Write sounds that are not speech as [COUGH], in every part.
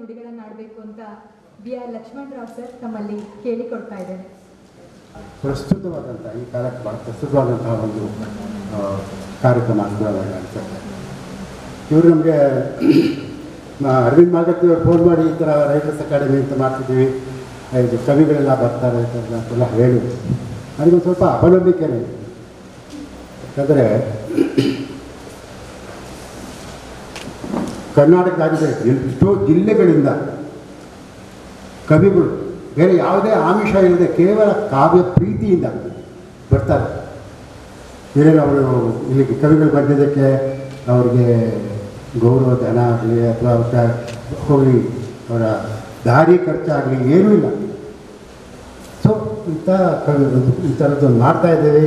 ನುಡಿಗಳನ್ನು ಆಡಬೇಕು ಅಂತ ಬಿ ಆರ್ ಲಕ್ಷ್ಮಣರಾವ್ ಸರ್ ತಮ್ಮಲ್ಲಿ ಕೇಳಿಕೊಡ್ತಾ ಇದ್ದಾರೆ. ಪ್ರಸ್ತುತವಾದಂಥ ಈ ಕಾಲಕ್ಕೆ ಬಹಳ ಪ್ರಸ್ತುತವಾದಂತಹ ಒಂದು ಕಾರ್ಯಕ್ರಮ ಅನುಗ್ರಹವಾಗಿ ಅನಿಸುತ್ತೆ ಇವರು ನಮಗೆ [CLEARS THROAT] ಅರವಿಂದ್ ಮಾಗತ್ತಿ ಅವರು ಫೋನ್ ಮಾಡಿ ಈ ಥರ ರೈಟರ್ಸ್ ಅಕಾಡೆಮಿ ಅಂತ ಮಾಡ್ತಿದ್ದೀವಿ. ಇದು ಕವಿಗಳೆಲ್ಲ ಬರ್ತಾರೆ ಅಂತೆಲ್ಲ ಹೇಳಿ. ನನಗೊಂದು ಸ್ವಲ್ಪ ಅಪನಂಬಿಕೆನೇ. ಯಾಕಂದರೆ [CLEARS THROAT] ಕರ್ನಾಟಕ ರಾಜ್ಯದ ಎಷ್ಟೋ ಜಿಲ್ಲೆಗಳಿಂದ ಕವಿಗಳು, ಬೇರೆ ಯಾವುದೇ ಆಮಿಷ ಇಲ್ಲದೆ ಕೇವಲ ಕಾವ್ಯ ಪ್ರೀತಿಯಿಂದ ಬರ್ತಾರೆ. ಬೇರೆ ಅವರು ಇಲ್ಲಿಗೆ ಕವಿಗಳು ಬಂದಿದ್ದಕ್ಕೆ ಅವ್ರಿಗೆ ಗೌರವ, ಧನ ಆಗಲಿ ಅಥವಾ ಅವ್ರ ಹೋಗಲಿ, ಅವರ ದಾರಿ ಖರ್ಚಾಗಲಿ ಏನೂ ಇಲ್ಲ. ಸೊ ಇಂಥ ಕವಿ ಈ ಥರದ್ದು ಮಾಡ್ತಾ ಇದ್ದೇವೆ.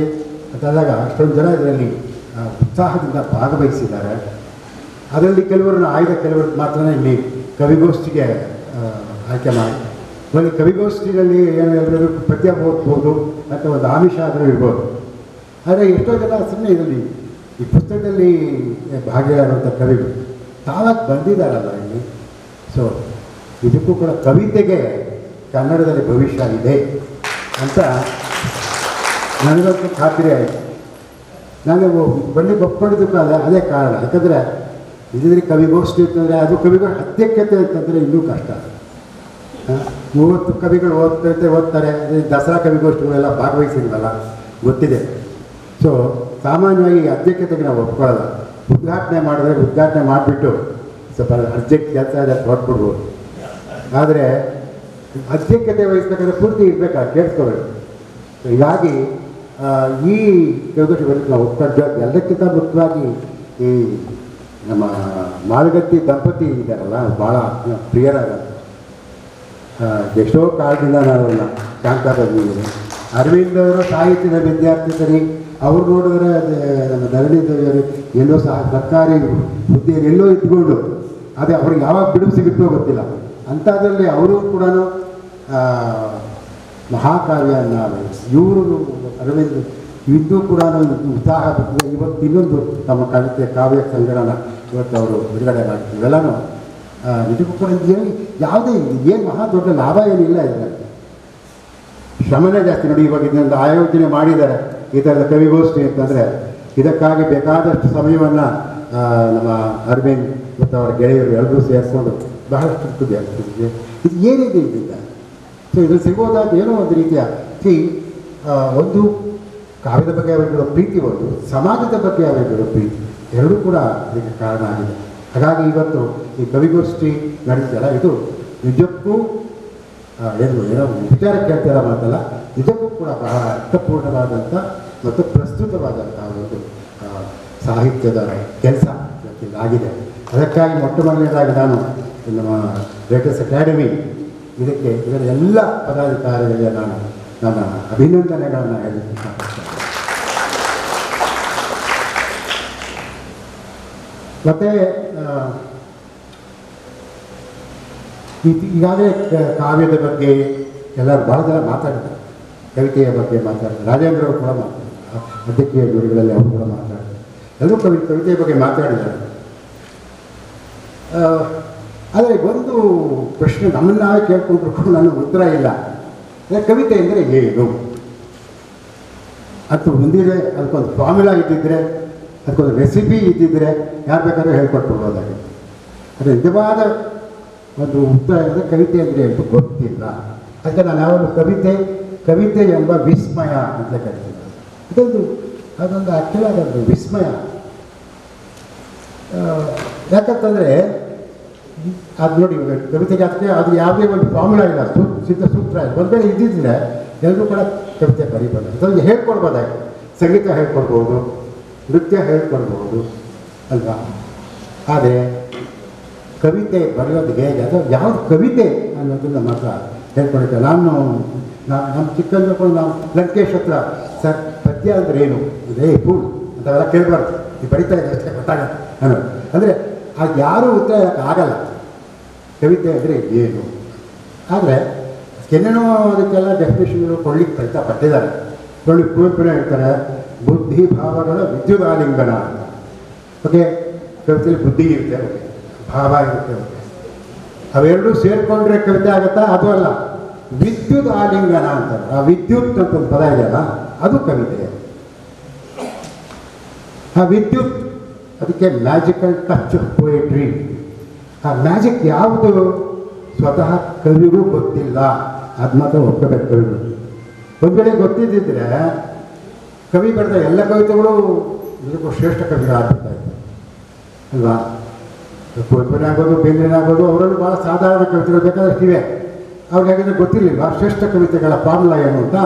ಅಂತಾದಾಗ ಅಷ್ಟೊಂದು ಜನ ಇದರಲ್ಲಿ ಉತ್ಸಾಹದಿಂದ ಭಾಗವಹಿಸಿದ್ದಾರೆ. ಅದರಲ್ಲಿ ಕೆಲವರು ಆಯ್ದ ಕೆಲವರು ಮಾತ್ರ ಇಲ್ಲಿ ಕವಿಗೋಷ್ಠಿಗೆ ಆಯ್ಕೆ ಮಾಡಿ ಒಂದು ಕವಿಗೋಷ್ಠಿಯಲ್ಲಿ ಏನು ಎಲ್ಲರೂ ಪದ್ಯ ಓದ್ಬೋದು ಅಥವಾ ಒಂದು ಆಮಿಷ ಆದರೂ ಇರ್ಬೋದು. ಆದರೆ ಎಷ್ಟೋ ಜನ ಸುಮ್ಮನೆ ಇದರಲ್ಲಿ ಈ ಪುಸ್ತಕದಲ್ಲಿ ಭಾಗಿಯಾದಂಥ ಕವಿಗಳು ತಾವಾಗಿ ಬಂದಿದ್ದಾರಲ್ಲ ಇಲ್ಲಿ. ಸೊ ಇದಕ್ಕೂ ಕೂಡ ಕವಿತೆಗೆ ಕನ್ನಡದಲ್ಲಿ ಭವಿಷ್ಯ ಇದೆ ಅಂತ ನನಗಂತೂ ಖಾತ್ರಿ ಆಯಿತು. ನಾನು ಬಳ್ಳಿ ಬಪ್ಪಳಿದ ಅದೇ ಕಾರಣ. ಯಾಕಂದರೆ ಇದಿದ್ರೆ ಕವಿಗೋಷ್ಠಿ ಅಂತಂದರೆ ಅದು ಕವಿಗಳ ಅಧ್ಯಕ್ಷತೆ ಅಂತಂದರೆ ಇನ್ನೂ ಕಷ್ಟ. ಮೂವತ್ತು ಕವಿಗಳು ಓದ್ತೈತೆ ಓದ್ತಾರೆ. ದಸರಾ ಕವಿಗೋಷ್ಠಿಗಳೆಲ್ಲ ಭಾಗವಹಿಸಿಲ್ವಲ್ಲ ಗೊತ್ತಿದೆ. ಸೊ ಸಾಮಾನ್ಯವಾಗಿ ಅಧ್ಯಕ್ಷತೆಗೆ ನಾವು ಒಪ್ಕೊಳ್ಳಲ್ಲ. ಉದ್ಘಾಟನೆ ಮಾಡಿದ್ರೆ ಉದ್ಘಾಟನೆ ಮಾಡಿಬಿಟ್ಟು ಸ್ವಲ್ಪ ಅರ್ಜೆಂಟ್ ಕೆಲಸ ಇದೆ ಹೊರಟ್ಬಿಡ್ಬೋದು ಆದರೆ ಅಧ್ಯಕ್ಷತೆ ವಹಿಸ್ಬೇಕಾದ್ರೆ ಪೂರ್ತಿ ಇರಬೇಕಾ ಕೇಳಿಸ್ಕೋಬೇಕು. ಹೀಗಾಗಿ ಈ ಕವಿಗೋಷ್ಠಿಗಳಿಗೆ ನಾವು ಒಪ್ಕೊಂಡು ಎಲ್ಲಕ್ಕಿಂತ ಮುಖ್ಯವಾಗಿ ಈ ನಮ್ಮ ಮಾಲಗತ್ತಿ ದಂಪತಿ ಇದ್ದಾರಲ್ಲ ಭಾಳ ಪ್ರಿಯರಾದ. ಆ, ಎಷ್ಟೋ ಕಾಲದಿಂದ ಅವ್ರನ್ನ ಕಾಣ್ತಾ ಅರವಿಂದ್ ಅವರು ಸಾಹಿತ್ಯದ ವಿದ್ಯಾರ್ಥಿ ಸರಿ ಅವ್ರು ನೋಡಿದ್ರೆ ನಮ್ಮ ಧರಣಿ ದೇವಿಯವರು ಎಲ್ಲೋ ಸಹ ಸರ್ಕಾರಿ ಹುದ್ದೆಯಲ್ಲಿ ಎಲ್ಲೋ ಇದ್ಕೊಂಡು ಅದೇ ಅವ್ರಿಗೆ ಯಾವಾಗ ಬಿಡುವು ಸಿಗುತ್ತೋ ಗೊತ್ತಿಲ್ಲ. ಅಂಥದ್ರಲ್ಲಿ ಅವರು ಕೂಡ ಮಹಾಕಾವ್ಯನ ಇವರು ಅರವಿಂದ್ ಇದ್ದು ಕೂಡ ಉತ್ಸಾಹ ಇವತ್ತು ಇನ್ನೊಂದು ತಮ್ಮ ಕವಿತೆ ಕಾವ್ಯ ಸಂಗ್ರಹಣ ಇವತ್ತು ಅವರು ಬಿಡುಗಡೆ ಮಾಡ್ತಾರೆ ಇವೆಲ್ಲನೂ ನಿಜಕ್ಕೂ ಕೂಡ ಏನು ಯಾವುದೇ ಏನು ಮಹಾ ದೊಡ್ಡ ಲಾಭ ಏನಿಲ್ಲ ಇದರಲ್ಲಿ. ಶ್ರಮನೇ ಜಾಸ್ತಿ ನೋಡಿ, ಇವಾಗ ಇದೊಂದು ಆಯೋಜನೆ ಮಾಡಿದ್ದಾರೆ. ಈ ಥರದ ಕವಿಗೋಷ್ಠಿ ಅಂತಂದರೆ, ಇದಕ್ಕಾಗಿ ಬೇಕಾದಷ್ಟು ಸಮಯವನ್ನು ನಮ್ಮ ಅರವಿಂದ್ ಮತ್ತು ಅವರ ಗೆಳೆಯರು ಎಲ್ಲರೂ ಸೇರಿಸ್ಕೊಂಡು ಬಹಳಷ್ಟು ಇರ್ತದೆ ಆಗ್ತದೆ ಇದು ಏನಿದೆ ಇದರಿಂದ? ಸೊ ಇದು ಸಿಗೋದಾದ ಏನೋ ಒಂದು ರೀತಿಯ ಸಿ ಒಂದು ಕಾವ್ಯದ ಬಗ್ಗೆ ಅವರಿಗಿರೋ ಪ್ರೀತಿ, ಒಂದು ಸಮಾಜದ ಬಗ್ಗೆ ಅವರಿಗಿರೋ ಪ್ರೀತಿ. ಎರಡೂ ಕೂಡ ಇದಕ್ಕೆ ಕಾರಣ ಆಗಿದೆ. ಹಾಗಾಗಿ ಇವತ್ತು ಈ ಕವಿಗೋಷ್ಠಿ ನಡೆಸಿದಲ್ಲ, ಇದು ನಿಜಕ್ಕೂ ಏನು, ಏನೋ ವಿಚಾರ ಕೇಳ್ತಿರೋ ಮಾತಲ್ಲ ನಿಜಕ್ಕೂ ಕೂಡ ಬಹಳ ಅರ್ಥಪೂರ್ಣವಾದಂಥ ಮತ್ತು ಪ್ರಸ್ತುತವಾದಂಥ ಒಂದು ಸಾಹಿತ್ಯದ ಕೆಲಸ ಆಗಿದೆ. ಅದಕ್ಕಾಗಿ ಮೊಟ್ಟ ಮೊದಲನೇದಾಗಿ ನಾನು ನಮ್ಮ ಲೇಟೆಸ್ಟ್ ಅಕಾಡೆಮಿ ಇದಕ್ಕೆ ಇದರ ಎಲ್ಲ ಪದಾಧಿಕಾರಿಗಳಿಗೆ ನಾನು ನನ್ನ ಅಭಿನಂದನೆಗಳನ್ನು ಇಷ್ಟಪಡ್ತೇನೆ ಮತ್ತು ಈಗಾಗಲೇ ಕಾವ್ಯದ ಬಗ್ಗೆ ಎಲ್ಲರೂ ಭಾಳ ಜನ ಮಾತಾಡಿದ್ದಾರೆ. ಕವಿತೆಯ ಬಗ್ಗೆ ಮಾತಾಡಿದ್ರು ರಾಜೇಂದ್ರ ಅವರು ಕೂಡ ಮಾತಾಡಿದ್ರು ಅಧ್ಯಕ್ಷೀಯ ಗುರುಗಳಲ್ಲಿ ಅವರು ಕೂಡ ಮಾತಾಡಿದ್ದಾರೆ. ಎಲ್ಲರೂ ಕವಿ, ಕವಿತೆಯ ಬಗ್ಗೆ ಮಾತಾಡಿದ್ದಾರೆ. ಆದರೆ ಒಂದು ಪ್ರಶ್ನೆ ನಮ್ಮನ್ನು ನಾವೇ ಕೇಳ್ಕೊಂಡ್ರು ಕೂಡ ನನಗೆ ಉತ್ತರ ಇಲ್ಲ. ಕವಿತೆ ಅಂದರೆ ಏನು? ಅದು ಮುಂದಿದೆ ಅದಕ್ಕೊಂದು ಫಾರ್ಮುಲಾ ಇದ್ದಿದ್ರೆ ಅದಕ್ಕೊಂದು ರೆಸಿಪಿ ಇದ್ದಿದ್ರೆ ಯಾರು ಬೇಕಾದ್ರೂ ಹೇಳ್ಕೊಟ್ಬಿಡ್ಬೋದಾಗಿತ್ತು. ಅದು ನಿಜವಾದ ಒಂದು ಉತ್ತರ ಅಂದರೆ ಕವಿತೆ ಅಂದರೆ ಅಂತ ಗೊತ್ತಿಲ್ಲ. ಅದಕ್ಕೆ ನಾನು ಯಾವಾಗಲೂ ಕವಿತೆ ಕವಿತೆ ಎಂಬ ವಿಸ್ಮಯ ಅಂತ ಕರಿತೀನಿ. ಅದೊಂದು ಅದೊಂದು ಅದೊಂದು ವಿಸ್ಮಯ. ಯಾಕಂತಂದರೆ, ಅದು ನೋಡಿ ಕವಿತೆಗೆ ಅದಕ್ಕೆ ಅದು ಯಾವುದೇ ಒಂದು ಫಾರ್ಮುಲಾ ಇಲ್ಲ, ಸೂ, ಸಿದ್ಧ ಸೂತ್ರ ಇಲ್ಲ. ಒಂದು ವೇಳೆ ಇದ್ದಿದ್ರೆ ಎಲ್ಲರೂ ಕೂಡ ಕವಿತೆ ಬರೀಬೋದು. ಅದೊಂದು ಹೇಳ್ಕೊಡ್ಬೋದಾಗಿ ಸಂಗೀತ ಹೇಳ್ಕೊಡ್ಬೋದು. ನೃತ್ಯ ಹೇಳ್ಕೊಡ್ಬೋದು ಅಲ್ವಾ? ಆದರೆ ಕವಿತೆ ಬರೆಯೋದು ಹೇಗೆ ಅಥವಾ ಯಾವ್ದು ಕವಿತೆ ಅನ್ನೋದನ್ನು ಮಾತ್ರ ಹೇಳ್ಕೊಡುತ್ತೆ ನಾನು ನಾನು ನಮ್ಮ ಚಿಕ್ಕಂದ್ರು ನಾವು ಲಂಕೇಶ್ ಹತ್ರ, ಸರ್, ಪದ್ಯ ಅಂದ್ರೆ ಏನು? ಅದೇ ಹೂ ಅಂತೆಲ್ಲ ಕೇಳಬಾರ್ದು. ಈ ಬರಿತಾ ಇದೆ ಅಷ್ಟೇ ಗೊತ್ತಾಗತ್ತೆ ಅನ್ನೋದು ಅಂದರೆ ಅದು ಯಾರೂ ಉತ್ತರ ಆಗಲ್ಲ. ಕವಿತೆ ಅಂದರೆ ಏನು? ಆದರೆ ಏನೇನೋ ಅದಕ್ಕೆಲ್ಲ ಡೆಫಿನೇಷನ್ಗಳು ಕೊಡ್ಲಿಕ್ಕೆ ಪ್ರಯತ್ನ ಪಟ್ಟಿದ್ದಾರೆ. ಕೊಳ್ಳಿ ಕುವೆಂಪುನೇ ಹೇಳ್ತಾರೆ. ಬುದ್ಧಿ ಭಾವಗಳ ವಿದ್ಯುತ್ ಆಲಿಂಗನ ಓಕೆ? ಕವಿತೆಯಲ್ಲಿ ಬುದ್ಧಿ ಇರುತ್ತೆ ಓಕೆ ಭಾವ ಇರುತ್ತೆ ಓಕೆ ಅವೆರಡೂ ಸೇರಿಕೊಂಡ್ರೆ ಕವಿತೆ ಆಗುತ್ತಾ? ಅದು ಅಲ್ಲ. ವಿದ್ಯುತ್ ಆಲಿಂಗನ ಅಂತಾರೆ ಆ ವಿದ್ಯುತ್ ಅಂತ ಒಂದು ಪದ ಇದೆಯಲ್ಲ, ಅದು ಕವಿತೆ. ಆ ವಿದ್ಯುತ್, ಅದಕ್ಕೆ ಮ್ಯಾಜಿಕಲ್ ಟಚ್ ಆಫ್ ಪೋಯಟ್ರಿ ಆ ಮ್ಯಾಜಿಕ್ ಯಾವುದು? ಸ್ವತಃ ಕವಿಗೂ ಗೊತ್ತಿಲ್ಲ. ಅದು ಮಾತ್ರ ಒಪ್ಕೋಬೇಕು ಕವಿಗಳು. ಒಂದು ಗೊತ್ತಿದ್ದಿದ್ರೆ ಕವಿ ಬರೆದ ಎಲ್ಲ ಕವಿತೆಗಳು ಇದಕ್ಕೂ ಶ್ರೇಷ್ಠ ಕವಿಗಳಾಗ್ಬಿಡ್ತಾ ಇದ್ದಾರೆ ಅಲ್ವಾ? ಕುವೆಂಪುನೇ ಆಗೋದು ಬೇಂದ್ರೆನೇ ಆಗೋದು ಅವರಲ್ಲಿ ಭಾಳ ಸಾಧಾರಣ ಕವಿತೆಗಳು ಬೇಕಾದಷ್ಟು ಇವೆ. ಅವ್ರಿಗೆ ಹಾಗಿದ್ರೆ ಗೊತ್ತಿರಲಿಲ್ಲ ಶ್ರೇಷ್ಠ ಕವಿತೆಗಳ ಫಾರ್ಮುಲಾ ಏನು ಅಂತ?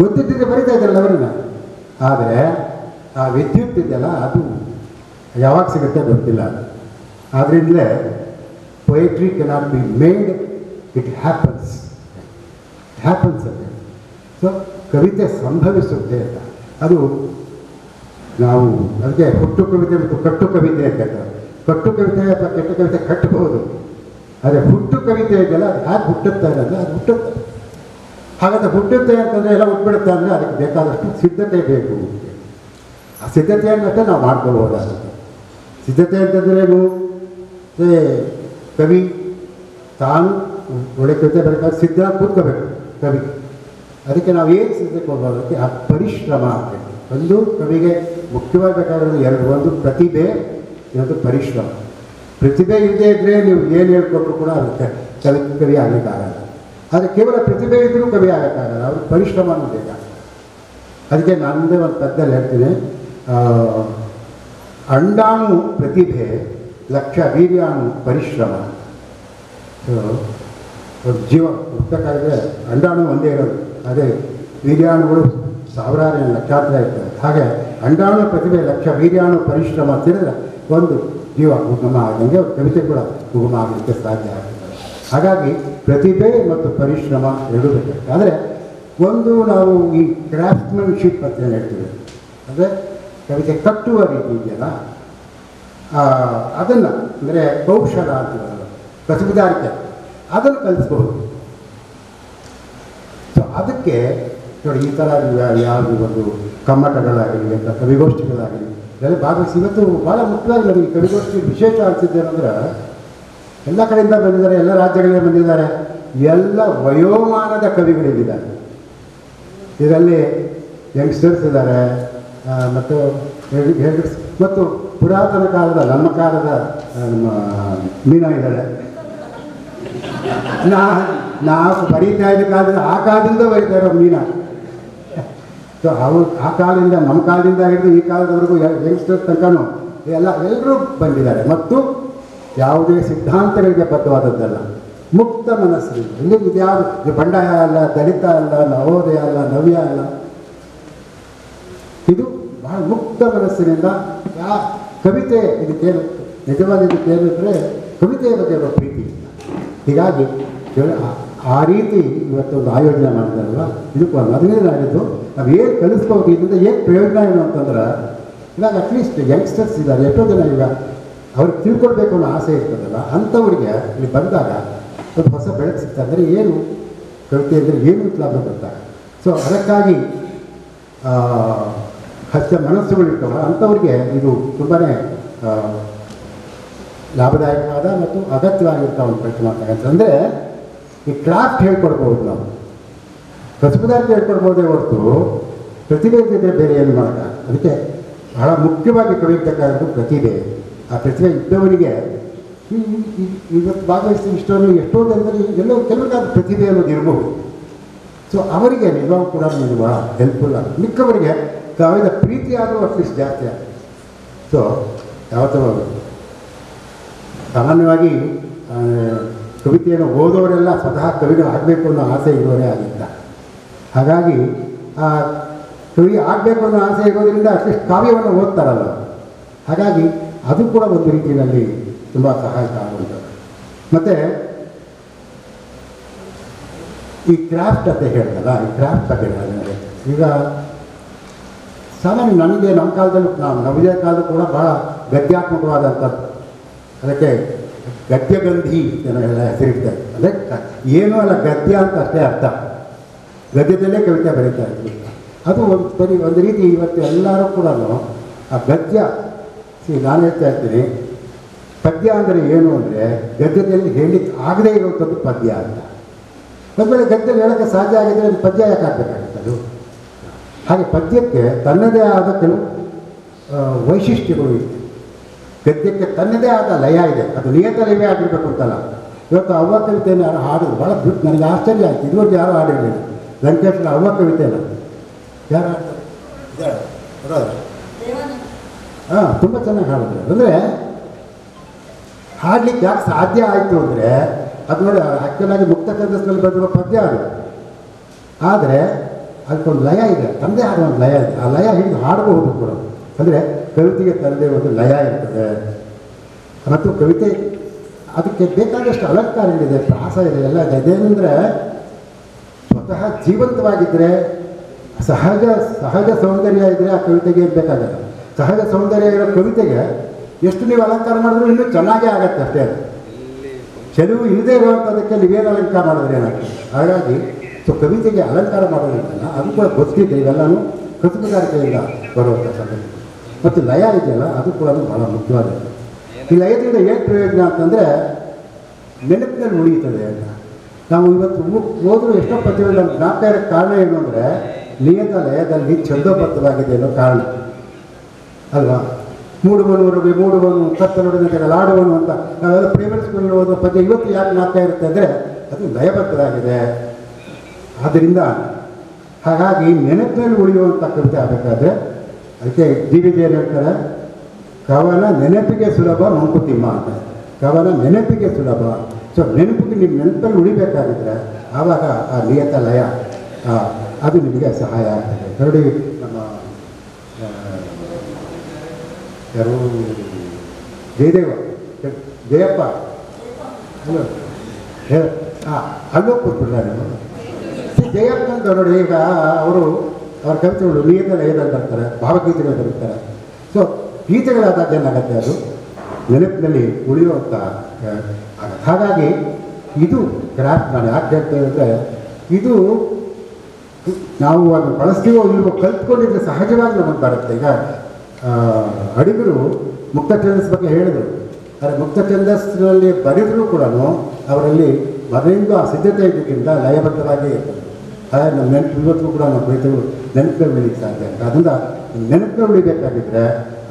ಗೊತ್ತಿದ್ದಿದ್ದೆ ಬರೀತಾ ಇದ್ದಾರಲ್ಲ ಅವರನ್ನ. ಆದರೆ ಆ ವಿದ್ಯುತ್ ಇದೆಯಲ್ಲ, ಅದು ಯಾವಾಗ ಸಿಗುತ್ತೆ ಗೊತ್ತಿಲ್ಲ ಆದ್ರಿಂದಲೇ poetry cannot be made it happens happens ಅಂತ ಸೊ ಕವಿತೆ ಸಂಭವಿಸುತ್ತೆ ಅಂತ. ಅದು ನಾವು ಅದಕ್ಕೆ ಹುಟ್ಟು ಕವಿತೆ ಮತ್ತು ಕಟ್ಟು ಕವಿತೆ ಅಂತ ಹೇಳ್ತಾರೆ. ಕಟ್ಟು ಕವಿತೆ ಅಥವಾ ಕೆಟ್ಟ ಕವಿತೆ ಕಟ್ಟಬಹುದು. ಆದರೆ ಹುಟ್ಟು ಕವಿತೆ ಇದೆಯಲ್ಲ ಅದು ಯಾಕೆ ಹುಟ್ಟುತ್ತೆ ಅನ್ನೋದು ಅದು ಹುಟ್ಟುತ್ತೆ. ಹಾಗಾದ್ರೆ ಹುಟ್ಟುತ್ತೆ ಅಂತಂದರೆ ಎಲ್ಲ ಹುಟ್ಟುಬಿಡುತ್ತೆ ಅಂದರೆ ಅದಕ್ಕೆ ಬೇಕಾದಷ್ಟು ಸಿದ್ಧತೆ ಬೇಕು. ಆ ಸಿದ್ಧತೆಯನ್ನಷ್ಟೇ ನಾವು ಮಾಡ್ಕೊಳ್ಬೋದಾಗುತ್ತೆ. ಸಿದ್ಧತೆ ಅಂತಂದ್ರೇನು ಏ, ಕವಿ ತಾನು ಒಳ್ಳೆ ಕವಿತೆ ಬರಬೇಕಾದ್ರೆ ಸಿದ್ಧ ಕೂತ್ಕೋಬೇಕು ಕವಿ. ಅದಕ್ಕೆ ನಾವು ಏನು ಸಿದ್ಧತೆ ಕೊಡೋದಕ್ಕೆ ಆ ಪರಿಶ್ರಮ ಆಗಬೇಕು ಒಂದು ಕವಿಗೆ ಮುಖ್ಯವಾಗಿ ಬೇಕಾಗಿರೋದು ಎರಡು, ಒಂದು ಪ್ರತಿಭೆ, ಇನ್ನೊಂದು ಪರಿಶ್ರಮ. ಪ್ರತಿಭೆ ಇಲ್ಲದೆ ಇದ್ದರೆ ನೀವು ಏನು ಹೇಳ್ಕೊಟ್ರು ಕೂಡ ಅದಕ್ಕೆ ಕವಿ ಕವಿ ಆಗಲಿಕ್ಕಾಗಲ್ಲ ಆದರೆ ಕೇವಲ ಪ್ರತಿಭೆ ಇದ್ದರೂ ಕವಿ ಆಗಕ್ಕಾಗಲ್ಲ ಅವ್ರಿಗೆ ಪರಿಶ್ರಮ ಬೇಕಾಗ್ತದೆ ಅದಕ್ಕೆ ನನ್ನದೇ ಒಂದು ಪದ್ಯದಲ್ಲಿ ಹೇಳ್ತೀನಿ. ಅಂಡಾಣು ಪ್ರತಿಭೆ, ಲಕ್ಷ ವೀರ್ಯಾಣು ಪರಿಶ್ರಮ. ಜೀವ ಹುಟ್ಟಕ್ಕಾದ್ರೆ ಅಂಡಾಣು ಒಂದೇ ಇರೋದು. ಅದೇ ವೀರ್ಯಾಣುಗಳು ಸಾವಿರಾರು ಲಕ್ಷಾತ್ರ ಇರ್ತದೆ ಹಾಗೆ ಅಂಡಾಣು ಪ್ರತಿಭೆ, ಲಕ್ಷ ವೀರ್ಯಾಣು ಪರಿಶ್ರಮ ಅಂತ ಹೇಳಿದ್ರೆ ಒಂದು ಜೀವ ಉಗಮ ಆಗಂಗೆ ಕವಿತೆ ಕೂಡ ಉಗಮ ಆಗಲಿಕ್ಕೆ ಸಾಧ್ಯ ಆಗುತ್ತೆ ಹಾಗಾಗಿ ಪ್ರತಿಭೆ ಮತ್ತು ಪರಿಶ್ರಮ ಎರಡೂ ಬೇಕಾಗುತ್ತೆ ಆದರೆ ಒಂದು ನಾವು ಈ ಕ್ರಾಫ್ಟ್ಮನ್ಶಿಪ್ ಅಂತ ಹೇಳ್ತೀವಿ? ಅಂದರೆ ಕವಿತೆ ಕಟ್ಟುವ ರೀತಿ ಇದೆಯಲ್ಲ ಅದನ್ನು, ಅಂದರೆ ಕೌಶಲ ಅಂತ ಕಸುಬುದಾರಿಕೆ ಅದನ್ನು ಕಲಿಸ್ಬೋದು ಸೊ ಅದಕ್ಕೆ ನೋಡಿ, ಈ ಥರ ಯಾವುದು ಒಂದು ಕಮ್ಮಟಗಳಾಗಲಿ, ಅಂತ ಕವಿಗೋಷ್ಠಿಗಳಾಗಲಿ ಇದೆಲ್ಲ ಭಾಗವಹಿಸಿ. ಇವತ್ತು ಭಾಳ ಮುಖ್ಯವಾಗಿ ನಮಗೆ ಕವಿಗೋಷ್ಠಿ ವಿಶೇಷ ಅನಿಸಿದ್ದೇನೆಂದ್ರೆ, ಎಲ್ಲ ಕಡೆಯಿಂದ ಬಂದಿದ್ದಾರೆ, ಎಲ್ಲ ರಾಜ್ಯಗಳಿಂದ ಬಂದಿದ್ದಾರೆ, ಎಲ್ಲ ವಯೋಮಾನದ ಕವಿಗಳಿದ್ದಾರೆ ಇದರಲ್ಲಿ ಯಂಗ್ಸ್ಟರ್ಸ್ ಇದ್ದಾರೆ ಮತ್ತು ಮತ್ತು ಪುರಾತನ ಕಾಲದ, ನಮ್ಮ ಕಾಲದ ನಮ್ಮ ಮೀನ ಇದ್ದಾಳೆ ನಾ ನಾವು ಬರೀತಾ ಕಾಲದಿಂದ ಆ ಕಾಲದಿಂದ ಬರೀತಾ ಇರೋ ಮೀನಾ ಸೊ, ಅವ್ರು ಆ ಕಾಲದಿಂದ, ನಮ್ಮ ಕಾಲದಿಂದ ಹಿಡಿದು ಈ ಕಾಲದವರೆಗೂ ಯಂಗ್ಸ್ಟರ್ ತನಕನೂ ಎಲ್ಲ ಎಲ್ಲರೂ ಬಂದಿದ್ದಾರೆ. ಮತ್ತು ಯಾವುದೇ ಸಿದ್ಧಾಂತಗಳಿಗೆ ಬದ್ಧವಾದದ್ದಲ್ಲ. ಮುಕ್ತ ಮನಸ್ಸಿನಿಂದ ಇಲ್ಲಿ ಇದ್ಯಾವುದು ಇದು ಬಂಡಾಯ ಅಲ್ಲ, ದಲಿತ ಅಲ್ಲ, ನವೋದಯ ಅಲ್ಲ, ನವ್ಯ ಅಲ್ಲ. ಇದು ಬಹಳ ಮುಕ್ತ ಮನಸ್ಸಿನಿಂದ ಯಾ, ಕವಿತೆ ಇದಕ್ಕೇನು ನಿಜವಾದ ಇದಕ್ಕೇನಿದ್ರೆ ಕವಿತೆಯ ಬಗ್ಗೆ ಪ್ರೀತಿ. ಹೀಗಾಗಿ ಆ- ರೀತಿ ರೀತಿ ಇವತ್ತೊಂದು ಆಯೋಜನೆ ಮಾಡಿದಾರಲ್ಲ ಇದಕ್ಕೂ ಒಂದು ಹದಿನೈದು ಆಗಿದ್ದು ನಾವು ಏನು ಕಲಿಸ್ಬೋದು ಇದರಿಂದ ಏನು ಪ್ರಯೋಜನ ಏನು ಅಂತಂದ್ರೆ, ಇವಾಗ ಅಟ್ಲೀಸ್ಟ್ ಯಂಗ್ಸ್ಟರ್ಸ್ ಇದ್ದಾರೆ. ಎಷ್ಟೋ ಜನ ಈಗ ಅವ್ರಿಗೆ ತಿಳ್ಕೊಳ್ಬೇಕು ಅನ್ನೋ ಆಸೆ ಇರ್ತದಲ್ಲ, ಅಂಥವ್ರಿಗೆ ಇಲ್ಲಿ ಬಂದಾಗ ಒಂದು ಹೊಸ ಬೆಳಕು ಸಿಗ್ತದೆ. ಅಂದರೆ ಏನು ಕವಿತೆ ಅಂದರೆ ಏನು ಲಾಭ ಬರ್ತಾರೆ ಸೊ ಅದಕ್ಕಾಗಿ ಹಚ್ಚ ಮನಸ್ಸುಗಳಿರ್ತವಲ್ಲ, ಅಂಥವ್ರಿಗೆ ಇದು ತುಂಬಾ ಲಾಭದಾಯಕವಾದ ಮತ್ತು ಅಗತ್ಯವಾಗಿರ್ತಾ ಒಂದು ಮಾಡ್ತಕ್ಕಂಥ ಅಂದರೆ ಈ ಕ್ರಾಫ್ಟ್ ಹೇಳ್ಕೊಡ್ಬೋದು ನಾವು. ಕಸಬುದಾರಿಕೆ ಹೇಳ್ಕೊಡ್ಬೋದೇ ಹೊರತು ಪ್ರತಿಭೆ ಇದ್ದರೆ ಬೇರೆ ಏನು ಮಾಡೋಣ ಅದಕ್ಕೆ ಬಹಳ ಮುಖ್ಯವಾಗಿ ಕಲಿಯಬೇಕಾಗಿರೋದು ಪ್ರತಿಭೆ. ಆ ಪ್ರತಿಭೆ ಇದ್ದವರಿಗೆ ಇವತ್ತು ಭಾಗವಹಿಸಿ ಇಷ್ಟೊಂದು ಎಷ್ಟೋ ಜನರಲ್ಲಿ ಎಲ್ಲೋ ಕೆಲವರಿಗಾದ ಪ್ರತಿಭೆ ಅನ್ನೋದು ಇರಬಹುದು. ಸೊ ಅವರಿಗೆ ನಿಜವಾಗ ಕೂಡ ಭಾಳ ಹೆಲ್ಪ್ಫುಲ್ ಆಗ ಮಿಕ್ಕವರಿಗೆ ಕವಿದ ಪ್ರೀತಿ ಆದರೂ ಅಟ್ಲೀಸ್ಟ್ ಜಾಸ್ತಿ ಆಗ್ತದೆ ಸೊ ಯಾವತ್ತೂ ಸಾಮಾನ್ಯವಾಗಿ ಕವಿತೆಯನ್ನು ಓದೋರೆಲ್ಲ ಸ್ವತಃ ಕವಿಗಳಾಗಬೇಕು ಅನ್ನೋ ಆಸೆ ಇರೋರೇ ಆಗಿದ್ದ. ಹಾಗಾಗಿ, ಆ, ಕವಿ ಆಗಬೇಕು ಅನ್ನೋ ಆಸೆ ಇರೋದ್ರಿಂದ ಅಟ್ಲೀಸ್ಟ್ ಕಾವ್ಯವನ್ನು ಓದ್ತಾರಲ್ಲ. ಹಾಗಾಗಿ, ಅದು ಕೂಡ ಒಂದು ರೀತಿಯಲ್ಲಿ ತುಂಬ ಸಹಾಯಕ ಆಗುವಂಥದ್ದು. ಮತ್ತು, ಈ ಕ್ರಾಫ್ಟ್ ಅಂತ ಹೇಳ್ತಲ್ಲ ಈ ಕ್ರಾಫ್ಟ್ ಬಗ್ಗೆ ನನಗೆ. ಈಗ, ಸಾಮಾನ್ಯ ನನಗೆ ನಮ್ಮ ಕಾಲದಲ್ಲೂ, ನಾವು ಕಾಲದಲ್ಲೂ ಕೂಡ ಭಾಳ ಗದ್ಯಾತ್ಮಕವಾದಂಥದ್ದು ಅದಕ್ಕೆ ಗದ್ಯಗಂಧಿ ಜನಗಳೆಲ್ಲ ಹೆಸರಿಡ್ತಾ ಹೆಸರಿಡ್ತಾರೆ. ಅಂದರೆ ಏನೂ ಅಲ್ಲ, ಗದ್ಯ ಅಂತ ಅಷ್ಟೇ ಅರ್ಥ. ಗದ್ಯದಲ್ಲೇ ಕವಿತೆ ಬರೀತಾ ಇದ್ವಿ. ಅದು ಒಂದು ಸರಿ ಒಂದು ರೀತಿ ಇವತ್ತು ಎಲ್ಲರೂ ಕೂಡ ಆ ಗದ್ಯ ಸಿ ನಾನು ಹೇಳ್ತಾ ಇರ್ತೀನಿ, ಪದ್ಯ ಅಂದರೆ ಏನು ಅಂದರೆ ಗದ್ಯದಲ್ಲಿ ಹೇಳಲಿಕ್ಕೆ ಆಗದೇ ಇರುವಂಥದ್ದು ಪದ್ಯ ಅಂತ. ಒಂದು ಗದ್ಯದಲ್ಲಿ ಹೇಳೋಕ್ಕೆ ಸಾಧ್ಯ ಆಗಿದ್ರೆ ಅದು ಪದ್ಯ ಯಾಕೆ ಅದು? ಹಾಗೆ ಪದ್ಯಕ್ಕೆ ತನ್ನದೇ ಆದ ಕೆಲವು ವೈಶಿಷ್ಟ್ಯಗಳು ಇದೆ ಗದ್ಯಕ್ಕೆ ತನ್ನದೇ ಆದ ಲಯ ಇದೆ. ಅದು ನಿಯತ ಲಯವೇ ಆಗಿರಬೇಕು ಅಂತಲ್ಲ. ಇವತ್ತು ಅವ್ವ ಕವಿತೆಯನ್ನು ಯಾರು ಹಾಡಿದ್ರು? ಭಾಳ ದುಡ್, ನನಗೆ ಆಶ್ಚರ್ಯ ಆಯ್ತು. ಇದುವರೆಗೂ ಯಾರು ಹಾಡಿರಲಿಲ್ಲ? ವೆಂಕಟೇಶ್ವರ ಅವ್ವ ಕವಿತೆಯನ್ನು. ಯಾರು? ಹಾಂ, ತುಂಬ ಚೆನ್ನಾಗಿ ಹಾಡಿದ್ರು ಅಂದರೆ ಹಾಡ್ಲಿಕ್ಕೆ ಯಾಕೆ ಸಾಧ್ಯ ಆಯಿತು ಅಂದರೆ, ಅದು ನೋಡಿ ಆ್ಯಕ್ಚುಲಾಗಿ ಮುಕ್ತ ಕಂದಸ್ನಲ್ಲಿ ಬರೆದಿರೋ ಪದ್ಯ ಅದು. ಆದರೆ, ಅದಕ್ಕೊಂದು ಲಯ ಇದೆ. ತಂದೆ ಆದ ಒಂದು ಲಯ ಇದೆ. ಆ ಲಯ ಹಿಡಿದು ಹಾಡಬಹುದು ಕೂಡ. ಅಂದರೆ ಕವಿತೆಗೆ ತಂದೆ ಒಂದು ಲಯ ಇರ್ತದೆ. ಮತ್ತು ಕವಿತೆ ಅದಕ್ಕೆ ಬೇಕಾದಷ್ಟು ಅಲಂಕಾರ ಇದೆ ಪ್ರಾಸ ಇದೆ, ಎಲ್ಲ ಇದೆ. ಸ್ವತಃ ಜೀವಂತವಾಗಿದ್ದರೆ ಸಹಜ ಸಹಜ ಸೌಂದರ್ಯ ಇದ್ದರೆ ಆ ಕವಿತೆಗೆ ಬೇಕಾಗಲ್ಲ. ಸಹಜ ಸೌಂದರ್ಯ ಇರೋ ಕವಿತೆಗೆ ಎಷ್ಟು ನೀವು ಅಲಂಕಾರ ಮಾಡಿದ್ರು ಇನ್ನೂ ಚೆನ್ನಾಗೇ ಆಗತ್ತೆ ಅಷ್ಟೇ ಅದು. ಚೆಲುವು ಇಲ್ಲದೆ ಇರುವಂಥದಕ್ಕೆ ನೀವೇನು ಅಲಂಕಾರ ಮಾಡಿದ್ರೆ ಏನಾಗ್ತದೆ? ಹಾಗಾಗಿ ಸೊ ಕವಿತೆಗೆ ಅಲಂಕಾರ ಮಾಡೋದಿಲ್ಲ ಅದು ಕೂಡ ಗೊತ್ತಿದೆ. ಇವೆಲ್ಲನೂ ಕಸುಬುಗಾರಿಕೆಯಿಂದ ಬರುವಂಥ ಸಂಗತಿ. ಮತ್ತು ಲಯ ಇದೆಯಲ್ಲ, ಅದು ಕೂಡ ಬಹಳ ಮುಖ್ಯವಾದದ್ದು ಈ ಲಯದಿಂದ ಏನು ಪ್ರಯೋಜನ ಅಂತಂದರೆ, ನೆನಪಿನಲ್ಲಿ ಉಳಿಯುತ್ತದೆ ಅಂತ. ನಾವು ಇವತ್ತು ಹೋದರೂ ಎಷ್ಟೋ ಪದ್ಯಗಳು ನಮ್ಗೆ ಜ್ಞಾಪಕ ಇರೋಕ್ಕೆ ಕಾರಣ ಏನು ಅಂದರೆ, ನಿಯತ ಲಯದಲ್ಲಿ ಛಂದೋಬದ್ಧವಾಗಿದೆ ಅನ್ನೋ ಕಾರಣ. ಅಲ್ವಾ? ಮೂಡುವನು ರವಿ ಮೂಡುವನು ಕತ್ತಲೊಡನೆ ಆಡುವನು ಅಂತ. ನಾವೆಲ್ಲ ಪ್ರೈಮರಿ ಸ್ಕೂಲಲ್ಲಿ ಓದೋ ಪದ್ಯ ಇವತ್ತು ಯಾಕೆ ಜ್ಞಾಪಕ ಇರುತ್ತೆ ಅಂದರೆ, ಅದು ಲಯಬದ್ಧವಾಗಿದೆ. ಆದ್ದರಿಂದ ಹಾಗಾಗಿ ನೆನಪಿನಲ್ಲಿ ಉಳಿಯುವಂಥ ಕವಿತೆ ಆಗಬೇಕಾದ್ರೆ ಅದಕ್ಕೆ ಡಿ ವಿ ಜಿ ಏನು ಹೇಳ್ತಾರೆ? ಕವನ ನೆನಪಿಗೆ ಸುಲಭ ಮಂಕುತಿಮ್ಮ ಅಂತ. ಕವನ ನೆನಪಿಗೆ ಸುಲಭ. ಸೊ ನೆನಪಿಗೆ ನಿಮ್ಮ ನೆನಪಲ್ಲಿ ಉಳಿಬೇಕಾಗಿದ್ರೆ ಆವಾಗ ಆ ನಿಯತ ಲಯ ಅದು ನಿಮಗೆ ಸಹಾಯ ಆಗ್ತದೆ. ನೋಡಿ, ನಮ್ಮ ಯಾರು? ಜಯದೇವ. ಜಯಪ್ಪ. ಹಲೋ. ಹೇ ಅಲ್ಲೋ ಕೂತ್ಬಿಡ್ತಾರೆ ಜಯಪ್ಪ ಅಂತ ನೋಡಿ, ಈಗ ಅವರು ಅವ್ರ ಕವಿತೆಗಳು ನಿಯತ ಲಯದಲ್ಲಿ ಬರ್ತಾರೆ ಭಾವಗೀತೆಗಳು ಬರುತ್ತಾರೆ ಸೊ ಗೀತೆಗಳಾದಾಗ ಏನಾಗುತ್ತೆ ಅದು. ನೆನಪಿನಲ್ಲಿ ಉಳಿಯುವಂಥ. ಹಾಗಾಗಿ ಇದು ಕ್ರಾಫ್ಟ್ ನಾನು ಯಾಕೆ ಅಂದರೆ ಇದು ನಾವು ಅದನ್ನು ಬಳಸ್ತೀವೋ ಇಲ್ವೋ ಕಲ್ತ್ಕೊಂಡಿದ್ರೆ ಸಹಜವಾಗಿ ನಮಗೆ ಬರುತ್ತೆ. ಈಗ ಅಡಿಗರು ಮುಕ್ತ ಛಂದಸ್ ಬಗ್ಗೆ ಹೇಳಿದರು. ಆದರೆ ಮುಕ್ತ ಛಂದಸ್ನಲ್ಲಿ ಬರೆದರೂ ಕೂಡ ಅವರಲ್ಲಿ ಮೊದಲಿಂದ ಆ ಸಿದ್ಧತೆ ಇದಕ್ಕಿಂತ ಲಯಬದ್ಧವಾಗಿ ಇರ್ತದೆ ಹಾಗಾಗಿ ನಮ್ಮ ನೆನಪು ಇವತ್ತು ಕೂಡ ನಮ್ಮ ರೈತರು ನೆನಪೇ ಸಾಧ್ಯ ಅಂತ ಅದರಿಂದ ನೆನಪೇ ಉಳಿಬೇಕಾಗಿದ್ರೆ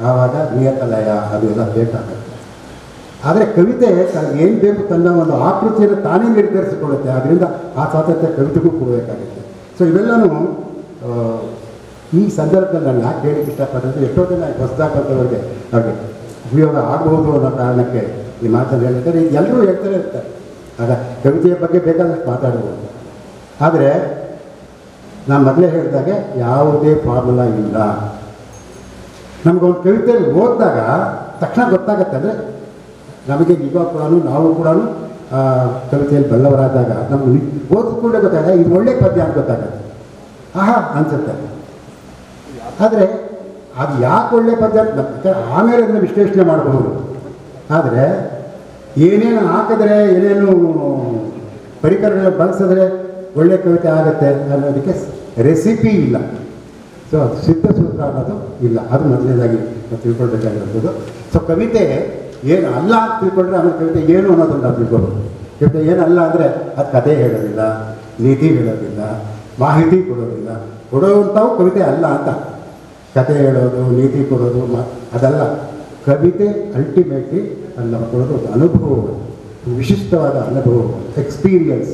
ಆವಾಗ ನಿಯತಲಯ ಅದು ಎಲ್ಲ ಬೇಕಾಗುತ್ತೆ. ಆದರೆ ಕವಿತೆ ತನಗೆ ಏನು ಬೇಕು ತನ್ನ ಒಂದು ಆಕೃತಿಯನ್ನು ತಾನೇ ನಿರ್ಧರಿಸಿಕೊಳ್ಳುತ್ತೆ. ಆದ್ದರಿಂದ ಆ ಸ್ವಾತಂತ್ರ್ಯ ಕವಿತೆಗೂ ಕೊಡಬೇಕಾಗುತ್ತೆ ಸೊ ಇವೆಲ್ಲನೂ ಈ ಸಂದರ್ಭದಲ್ಲಿ ನಾನು ಯಾಕೆ ಹೇಳಿ ಇಷ್ಟಪಡೋದು ಎಷ್ಟೋ ಜನ ಹೊಸದಾಗಂಥವ್ರಿಗೆ ಹಾಗೆ ಉಪಯೋಗ ಆಗಬಹುದು ಅನ್ನೋ ಕಾರಣಕ್ಕೆ ಈ ಮಾತನ್ನು ಹೇಳ್ತಾರೆ. ಎಲ್ಲರೂ ಹೇಳ್ತಾರೆ ಇರ್ತಾರೆ ಆಗ ಕವಿತೆಯ ಬಗ್ಗೆ ಬೇಕಾದಷ್ಟು ಮಾತಾಡಬಹುದು. ಆದರೆ ನಾನು ಮೊದಲೇ ಹೇಳಿದಾಗೆ ಯಾವುದೇ ಫಾರ್ಮುಲಾ ಇಲ್ಲ. ನಮಗೊಂದು ಕವಿತೆಯಲ್ಲಿ ಓದಿದಾಗ ತಕ್ಷಣ ಗೊತ್ತಾಗತ್ತೆ ಅಂದರೆ ನಮಗೆ ಈಗ ಕೂಡ ನಾವು ಕೂಡ ಕವಿತೆಯಲ್ಲಿ ಬಲ್ಲವರಾದಾಗ ನಮ್ಗೆ ಓದಿಕೊಂಡೇ ಗೊತ್ತಾಗ ಇದು ಒಳ್ಳೆ ಪದ್ಯ ಅಂತ ಗೊತ್ತಾಗತ್ತೆ. ಆಹಾ, ಅನ್ಸುತ್ತೆ. ಆದರೆ ಅದು ಯಾಕೆ ಒಳ್ಳೆ ಪದ್ಯ ಆಮೇಲೆ ಅದನ್ನು ವಿಶ್ಲೇಷಣೆ ಮಾಡಬಹುದು ಆದರೆ ಏನೇನು ಹಾಕಿದ್ರೆ, ಏನೇನು ಪರಿಕರಗಳನ್ನ ಬಳಸಿದ್ರೆ ಒಳ್ಳೆ ಕವಿತೆ ಆಗುತ್ತೆ ಅನ್ನೋದಕ್ಕೆ ರೆಸಿಪಿ ಇಲ್ಲ. ಸೊ ಅದು ಸಿದ್ಧ ಸೂತ್ರ ಅನ್ನೋದು ಇಲ್ಲ. ಅದು ಮೊದಲನೇದಾಗಿ ತಿಳ್ಕೊಳ್ಬೇಕಾಗಿರೋದು ಸೊ ಕವಿತೆ ಏನು ಅಲ್ಲ ಅಂತ ತಿಳ್ಕೊಂಡ್ರೆ ಆಮೇಲೆ ಕವಿತೆ ಏನು ಅನ್ನೋದನ್ನು ನಾವು ತಿಳ್ಕೊಬೋದು ಕವಿತೆ ಏನಲ್ಲ ಅಂದರೆ ಅದು ಕಥೆ ಹೇಳೋದಿಲ್ಲ, ನೀತಿ ಹೇಳೋದಿಲ್ಲ, ಮಾಹಿತಿ ಕೊಡೋದಿಲ್ಲ. ಕೊಡುವಂಥವು ಕವಿತೆ ಅಲ್ಲ ಅಂತ. ಕತೆ ಹೇಳೋದು, ನೀತಿ ಕೊಡೋದು, ಮ, ಅದಲ್ಲ. ಕವಿತೆ ಅಲ್ಟಿಮೇಟ್ಲಿ ಅಲ್ಲಿ ನಾವು ಕೊಡೋದು ಒಂದು ಅನುಭವ ವಿಶಿಷ್ಟವಾದ ಅನುಭವ ಎಕ್ಸ್ಪೀರಿಯನ್ಸ್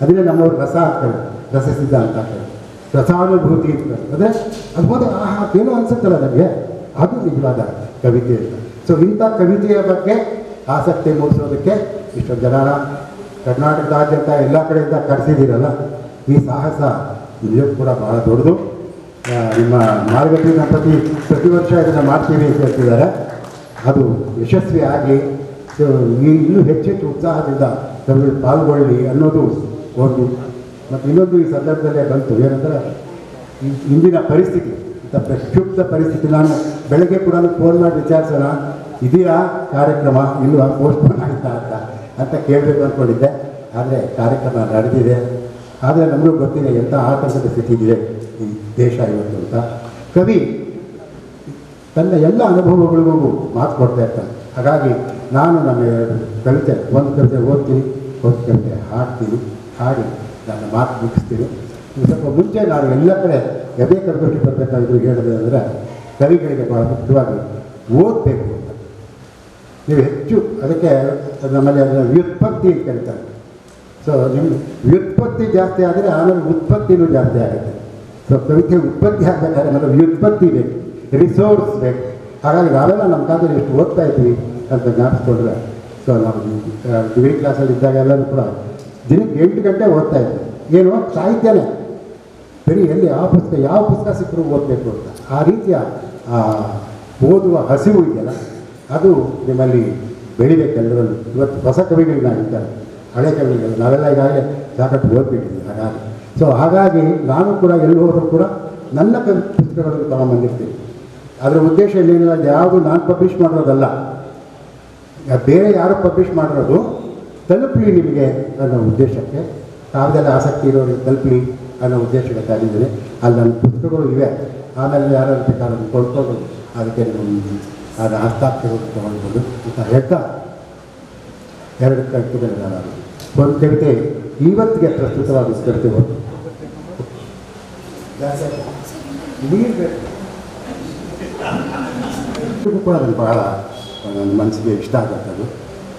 ಅದನ್ನೇ ನಮ್ಮವ್ರು ರಸ ಹಾಕ್ಕೊಳ್ಳಿ ರಸ ಸಿದ್ಧ ಅಂತ ಹಾಕ್ತಾರೆ. ರಸಾನುಭೂತಿ ಅಂತ. ಅಂದರೆ ಅದು ಆಹಾ, ಏನೋ ಅನ್ಸುತ್ತಲ್ಲ ನನಗೆ ಅದು ನಿಜವಾದ ಕವಿತೆ ಅಂತ. ಸೊ ಇಂಥ ಕವಿತೆಯ ಬಗ್ಗೆ ಆಸಕ್ತಿ ಮೂಡಿಸೋದಕ್ಕೆ ಇಷ್ಟೊಂದು ಜನರ ಕರ್ನಾಟಕದಾದ್ಯಂತ ಎಲ್ಲ ಕಡೆಯಿಂದ ಕರೆಸಿದ್ದೀರಲ್ಲ, ಈ ಸಾಹಸ ನಿಜಕ್ಕೂ ಕೂಡ ಬಹಳ ದೊಡ್ಡದು. ನಿಮ್ಮ ಮಾರ್ಗದರ್ಶನ ಪ್ರತಿ ಪ್ರತಿ ವರ್ಷ ಇದನ್ನು ಮಾಡ್ತೀವಿ ಅಂತ ಹೇಳ್ತಿದ್ದಾರೆ. ಅದು ಯಶಸ್ವಿ ಆಗಲಿ. ಸೊ ಇನ್ನೂ ಹೆಚ್ಚೆಚ್ಚು ಉತ್ಸಾಹದಿಂದ ನಮಗೆ ಪಾಲ್ಗೊಳ್ಳಿ ಅನ್ನೋದು ಒಂದು ಮತ್ತು ಇನ್ನೊಂದು ಈ ಸಂದರ್ಭದಲ್ಲೇ ಬಂತು. ಏನಂದ್ರೆ ಇಂದಿನ ಪರಿಸ್ಥಿತಿ, ಇಂಥ ಪ್ರಕ್ಷುಬ್ಧ ಪರಿಸ್ಥಿತಿ ನಾನು ಬೆಳಗ್ಗೆ ಕೂಡ ಫೋನ್ ಮಾಡಿ ವಿಚಾರಿಸೋಣ, ಇದೆಯಾ ಕಾರ್ಯಕ್ರಮ ಇಲ್ಲ ಪೋಸ್ಟ್ಪೋನ್ ಆಯ್ತಾ ಅಂತ ಅಂತ ಕೇಳಬೇಕು ಅಂದ್ಕೊಂಡಿದ್ದೆ. ಆದರೆ ಕಾರ್ಯಕ್ರಮ ನಡೆದಿದೆ. ಆದರೆ ನಮಗೂ ಗೊತ್ತಿದೆ ಎಂಥ ಆತಂಕದ ಸ್ಥಿತಿ ಇದೆ ಈ ದೇಶ ಇವತ್ತು ಅಂತ. ಕವಿ, ತನ್ನ ಎಲ್ಲ ಅನುಭವಗಳಿಗೂ ಮಾತು ಕೊಡ್ತಾ ಇರ್ತಾನೆ. ಹಾಗಾಗಿ ನಾನು ನನ್ನ ಕವಿತೆ, ಒಂದು ಕವಿತೆ ಓದ್ತೀನಿ, ಒಂದು ಕವಿತೆ ಹಾಡ್ತೀನಿ, ಹಾಡಿ. ನನ್ನ ಮಾತು ಮುಗಿಸ್ತೀನಿ ಸ್ವಲ್ಪ ಮುಂಚೆ ನಾನು ಎಲ್ಲ ಕಡೆ ಎದೆ ಕರ್ಕೊಂಡು ಬರಬೇಕಾದ್ರು ಹೇಳಿದೆ ಅಂದರೆ ಕವಿಗಳಿಗೆ ಭಾಳ ಮುಖ್ಯವಾಗಿ ಓದಬೇಕು ಅಂತ. ನೀವು ಹೆಚ್ಚು ಅದಕ್ಕೆ ನಮ್ಮಲ್ಲಿ ಅದನ್ನು ವ್ಯುತ್ಪತ್ತಿ ಕರೀತಾರೆ. ಸೊ ನಿಮ್ಮ ವ್ಯುತ್ಪತ್ತಿ ಜಾಸ್ತಿ ಆದರೆ ಆಮೇಲೆ ಉತ್ಪತ್ತಿನೂ ಜಾಸ್ತಿ ಆಗುತ್ತೆ. ಸೊ ಕವಿತೆ ಉತ್ಪತ್ತಿ ಆಗಬೇಕಾದ್ರೆ ನಮಗೆ ವ್ಯುತ್ಪತ್ತಿ ಬೇಕು ರಿಸೋರ್ಸ್ ಬೇಕು. ಹಾಗಾಗಿ ನಾವೆಲ್ಲ ನಮ್ಮ ಕಾಲದಲ್ಲಿ ಎಷ್ಟು ಓದ್ತಾ ಇದ್ವಿ ಅಂತ ಜ್ಞಾಪಿಸ್ಕೊಂಡ್ರೆ ಸೊ ನಾವು ಡಿಗ್ರಿ ಕ್ಲಾಸಲ್ಲಿ ಇದ್ದಾಗ ಎಲ್ಲರೂ ಕೂಡ ದಿನಕ್ಕೆ ಎಂಟು ಗಂಟೆ ಓದ್ತಾ ಇದ್ದೆ. ಏನು ಸಾಹಿತ್ಯನೇ? ಬರೀ ಎಲ್ಲಿ ಆ ಪುಸ್ತಕ, ಯಾವ ಪುಸ್ತಕ ಸಿಕ್ಕರೂ ಓದಬೇಕು ಅಂತ. ಆ ರೀತಿಯ ಓದುವ ಹಸಿವು ಇದೆಯಲ್ಲ, ಅದು ನಿಮ್ಮಲ್ಲಿ ಬೆಳಿಬೇಕೆಲ್ಲರಲ್ಲೂ ಇವತ್ತು ಹೊಸ ಕವಿಗಳನ್ನ ಇದ್ದಾರೆ. ಹಳೆ ಕವಿಗಳು. ನಾವೆಲ್ಲ ಈಗಾಗಲೇ ಸಾಕಷ್ಟು ಓದ್ಬಿಟ್ಟಿದ್ವಿ ಹಾಗಾಗಿ. ಸೊ ಹಾಗಾಗಿ ನಾನು ಕೂಡ ಎಲ್ಲಿ ಹೋದರೂ ಕೂಡ ನನ್ನ ಕವಿ ಪುಸ್ತಕಗಳನ್ನು ತಗೊಂಬಂದಿರ್ತೀನಿ. ಅದರ ಉದ್ದೇಶ ಏನಿಲ್ಲ ಯಾವುದು ನಾನು ಪಬ್ಲಿಷ್ ಮಾಡೋದಲ್ಲ. ಬೇರೆ ಯಾರು ಪಬ್ಲಿಷ್ ಮಾಡಿರೋದು ತಲುಪಲಿ ನಿಮಗೆ ಅನ್ನೋ ಉದ್ದೇಶಕ್ಕೆ ಕಾವ್ಯದಲ್ಲಿ ಆಸಕ್ತಿ ಇರೋರಿಗೆ ತಲುಪಲಿ ಅನ್ನೋ ಉದ್ದೇಶಕ್ಕೆ ತಂದಿದ್ದೀನಿ ಅಲ್ಲಿ ನನ್ನ ಪುಸ್ತಕಗಳು ಇವೆ ಆಮೇಲೆ ಯಾರು ಬೇಕಾದ್ರೆ ಕೊಡ್ಕೊಂಡು ಅದಕ್ಕೆ ನಿಮ್ಮ ಅದರ ಹಸ್ತಾಕ್ಷರಗಳು ತೊಗೊಂಡ್ಬೋದು ಅಂತ ಹೇಳ್ತಾ ಎರಡು ಕವಿತೆಗಳು ನಾನು ಒಂದು ಕವಿತೆ ಇವತ್ತಿಗೆ ಪ್ರಸ್ತುತವಾದ ಕವಿತೆ ಒಂದು ನೀರು ಕೂಡ ಅದು ಬಹಳ ನನ್ನ ಮನಸ್ಸಿಗೆ ಇಷ್ಟ ಆಗುತ್ತೆ ಅದು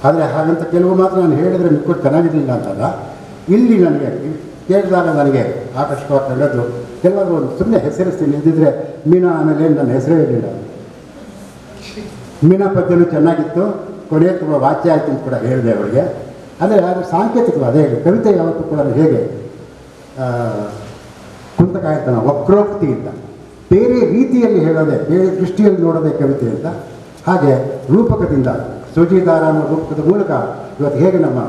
ಆದರೆ ಹಾಗಂತ ಕೆಲವು ಮಾತ್ರ ನಾನು ಹೇಳಿದರೆ ಮಿಕ್ಕೋದು ಚೆನ್ನಾಗಿರಲಿಲ್ಲ ಅಂತಲ್ಲ. ಇಲ್ಲಿ ನನಗೆ ಕೇಳಿದಾಗ ನನಗೆ ಆಕರ್ಷಕವಾಗಿ ಕೆಲವರು ಒಂದು ಸುಮ್ಮನೆ ಹೆಸರಿಸ್ತೀನಿ ಇದ್ದಿದ್ರೆ ಮೀನಾ ಆಮೇಲೆ ನನ್ನ ಹೆಸರೇ ಇರಲಿಲ್ಲ. ಮೀನಾ ಪದ್ಯನು ಚೆನ್ನಾಗಿತ್ತು ಕೊನೆಯ ತುಂಬ ವಾಚ್ಯ ಆಯಿತು ಅಂತ ಕೂಡ ಹೇಳಿದೆ ಅವಳಿಗೆ ಅಂದರೆ ಅದು ಸಾಂಕೇತಿಕವಾದ ಅದೇ ಕವಿತೆ ಯಾವತ್ತೂ ಕೂಡ ಹೇಗೆ ಆ, ಕುಂತಕಾಯತನ ಅಂತ. ಬೇರೆ ರೀತಿಯಲ್ಲಿ ಹೇಳೋದೆ ಬೇರೆ ದೃಷ್ಟಿಯಲ್ಲಿ ನೋಡೋದೇ ಕವಿತೆ ಅಂತ. ಹಾಗೆ ರೂಪಕದಿಂದ ಸೂಜಿದಾರ ಅನ್ನೋ ರೂಪದ ಮೂಲಕ ಇವತ್ತು ಹೇಗೆ ನಮ್ಮ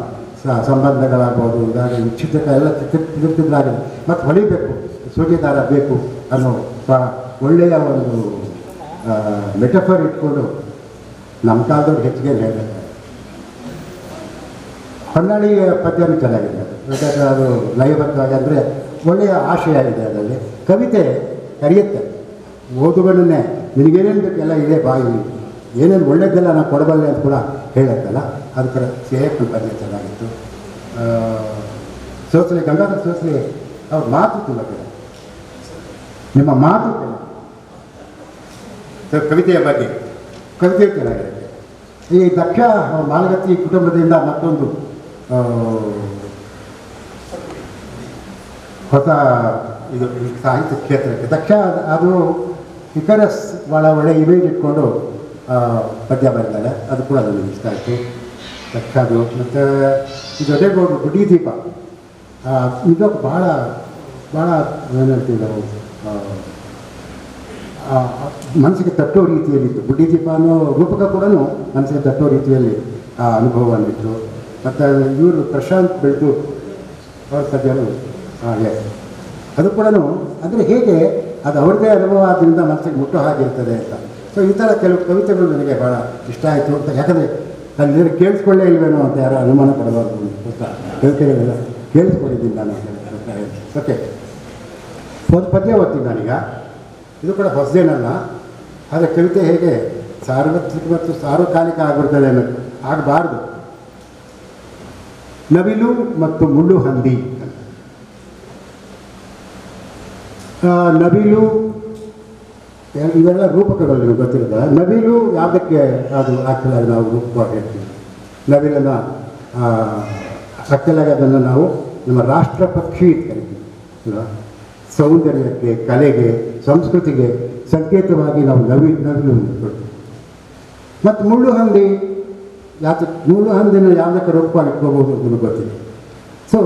ಸ- ಸಂಬಂಧಗಳಾಗ್ಬೋದು ಉದಾಹರಣೆ ವಿಚ್ಛಿದಕ ಎಲ್ಲ ತಿರುಗ್ತಿದ್ರಾಗಿದೆ ಮತ್ತು ಹೊಳಿಬೇಕು, ಸೂಜಿದಾರ ಬೇಕು ಅನ್ನೋ ಒಳ್ಳೆಯ ಒಂದು ಮೆಟಫರ್ ಇಟ್ಕೊಂಡು ನಮ್ಮ ಕಾಲದವ್ರು ಹೆಚ್ಚಿಗೆ ಹೇಳಬೇಕು ಹೊನ್ನಾಳಿ ಪದ್ಯನೂ ಚೆನ್ನಾಗಿದೆ. ಯಾಕಂದರೆ ಅದು ಲಯಬದ್ಧವಾಗಿ ಅಂದರೆ ಒಳ್ಳೆಯ ಆಶಯ ಇದೆ ಅದರಲ್ಲಿ. ಕವಿತೆ ಕರೆಯುತ್ತೆ. ಓದುಗಳನ್ನೇ ನಿನಗೇನೇನು ಬೇಕು ಎಲ್ಲ ಇದೆ ಬಾಯಿ. ಏನೇನು ಒಳ್ಳೆಯದೆಲ್ಲ ನಾನು ಕೊಡಬಲ್ಲೆ ಅಂತ ಕೂಡ ಹೇಳುತ್ತಲ್ಲ. ಅದು ಕೂಡ ಪದ್ಯ ಚೆನ್ನಾಗಿತ್ತು. ಸೋಸಲೆ ಗಂಗಾಧರ ಸೋಸಲೆ ಅವ್ರ ಮಾತು ತುಂಬ ಕೇಳ ನಿಮ್ಮ ಮಾತು ಸರ್ ಸೊ ಕವಿತೆಯ ಬಗ್ಗೆ. ಕವಿತೆ ಚೆನ್ನಾಗಿರುತ್ತೆ ಈ ದಕ್ಷ ಮಾಲಗತ್ತಿ ಕುಟುಂಬದಿಂದ ಮತ್ತೊಂದು ಹೊಸ ಇದು ಸಾಹಿತ್ಯ ಕ್ಷೇತ್ರಕ್ಕೆ. ದಕ್ಷ ಅದ್- ಇಕರಸ್ ಭಾಳ ಒಳ್ಳೆ ಇಮೇಜ್ ಇಟ್ಕೊಂಡು ಪದ್ಯ ಬರೆದಾಳೆ ಅದು ಕೂಡ ನನಗೆ ಇಷ್ಟ ಆಯಿತು. ದಕ್ಷದು ಮತ್ತು ಜೊತೆಗೆ ಜೊತೆಗೌಡರು ಗುಡಿ ದೀಪ ಇದು ಭಾಳ ಭಾಳ ಏನು ಹೇಳ್ತೀವಿ ನಾವು ಮನಸ್ಸಿಗೆ ತಟ್ಟೋ ರೀತಿಯಲ್ಲಿತ್ತು. ಗುಡ್ಡಿ ದೀಪ ಅನ್ನೋ ರೂಪಕ ಕೂಡ ಮನಸ್ಸಿಗೆ ತಟ್ಟೋ ರೀತಿಯಲ್ಲಿ ಆ ಅನುಭವವನ್ನಿತ್ತು ಮತ್ತು ಇವರು ಪ್ರಶಾಂತ್ ಬೆಳೆದು ಅವ್ರ ಸದ್ಯನು ಅದು ಕೂಡ ಅಂದರೆ ಹೇಗೆ, ಅದು ಅವ್ರದ್ದೇ ಅನುಭವ ಆದ್ದರಿಂದ ಮನಸ್ಸಿಗೆ ಮುಟ್ಟೋ ಹಾಗಿರ್ತದೆ ಅಂತ. ಸೊ ಈ ಥರ ಕೆಲವು ಕವಿತೆಗಳು ನನಗೆ ಭಾಳ ಇಷ್ಟ ಆಯಿತು. ಅಂತ ಯಾಕಂದರೆ ಅಲ್ಲಿ ಕೇಳಿಸ್ಕೊಳ್ಳೇ ಇಲ್ವೇನೋ ಅಂತ ಯಾರೋ ಅನುಮಾನ ಪಡಬಾರ್ದು ಅಂತ ಕವಿತೆಗಳೆಲ್ಲ ಕೇಳಿಸ್ಕೊಂಡಿದ್ದೀನಿ ನಾನು ಓಕೆ ಒಂದು ಪದ್ಯ ಓದ್ತೀನಿ ನಾನೀಗ. ಇದು ಕೂಡ ಹೊಸದೇನಲ್ಲ. ಆದರೆ ಕವಿತೆ ಹೇಗೆ ಸಾರ್ವತ್ರಿಕ ಮತ್ತು ಸಾರ್ವಕಾಲಿಕ ಆಗಿಬಿಡ್ತದೆ ಅನ್ನೋದು ಆಗಬಾರ್ದು. ನವಿಲು ಮತ್ತು ಮುಳ್ಳು ಹಂದಿ ನವಿಲು ಇವೆಲ್ಲ ರೂಪಕಗಳು ನಿಮಗೆ ಗೊತ್ತಿರೋದ ನವಿಲು ಯಾವುದಕ್ಕೆ ಅದು ಆಗ್ತದೆ ನಾವು ರೂಪವಾಗಿ ಹೇಳ್ತೀವಿ. ನವಿಲನ್ನು ಆಕ್ಚುಲಾಗಿ ಅದನ್ನು ನಾವು ನಮ್ಮ ರಾಷ್ಟ್ರ ಪಕ್ಷಿ ಕರಿತೀವಿ? ಸೌಂದರ್ಯಕ್ಕೆ, ಕಲೆಗೆ, ಸಂಸ್ಕೃತಿಗೆ ಸಂಕೇತವಾಗಿ ನಾವು ನವಿ, ನವಿಲು ಕೊಡ್ತೀವಿ. ಮತ್ತು ಮುಳ್ಳು ಹಂದಿ ಯಾತ ಮುಳ್ಳು ಹಂದಿನ ಯಾವುದಕ್ಕೆ ರೂಪವಾಗಿ ಇಟ್ಕೋಬೋದು ಅಂತ ನಿಮಗೆ ಗೊತ್ತಿದೆ. ಸೊ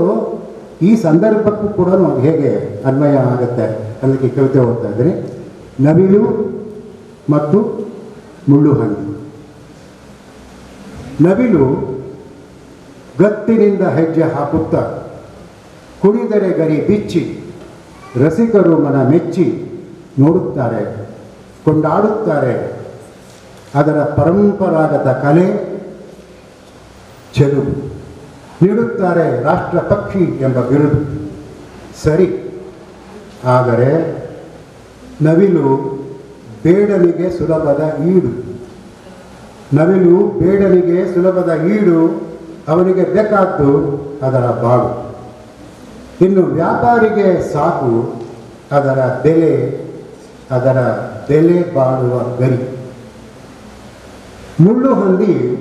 ಈ ಸಂದರ್ಭಕ್ಕೂ ಕೂಡ ಹೇಗೆ ಅನ್ವಯ ಆಗುತ್ತೆ? ಅದಕ್ಕೆ ಕವಿತೆ ಓದ್ತಾ ಇದ್ದೀನಿ. ನವಿಲು ಮತ್ತು ಮುಳ್ಳು ಹಂದಿ ನವಿಲು ಗತ್ತಿನಿಂದ ಹೆಜ್ಜೆ ಹಾಕುತ್ತಾ ಕುಣಿದರೆ ಗರಿ ಬಿಚ್ಚಿ ರಸಿಕರು ಮನ ಮೆಚ್ಚಿ ನೋಡುತ್ತಾರೆ, ಕೊಂಡಾಡುತ್ತಾರೆ. ಅದರ ಪರಂಪರಾಗತ ಕಲೆ ಚೆಲು. ನೀಡುತ್ತಾರೆ ರಾಷ್ಟ್ರ ಪಕ್ಷಿ ಎಂಬ ಬಿರುದು. ಸರಿ, ಆದರೆ ನವಿಲು ಬೇಡನಿಗೆ ಸುಲಭದ ಈಡು. ನವಿಲು ಬೇಡನಿಗೆ ಸುಲಭದ ಈಡು, ಅವನಿಗೆ ಬೇಕಾದ್ದು ಅದರ ಬಾಳು. ಇನ್ನು ವ್ಯಾಪಾರಿಗೆ ಸಾಕು, ಅದರ ಬೆಲೆ ಅದರ ಬೆಲೆ ಬಾಳುವ ಗರಿ. ಮುಳ್ಳು ಹಂದಿ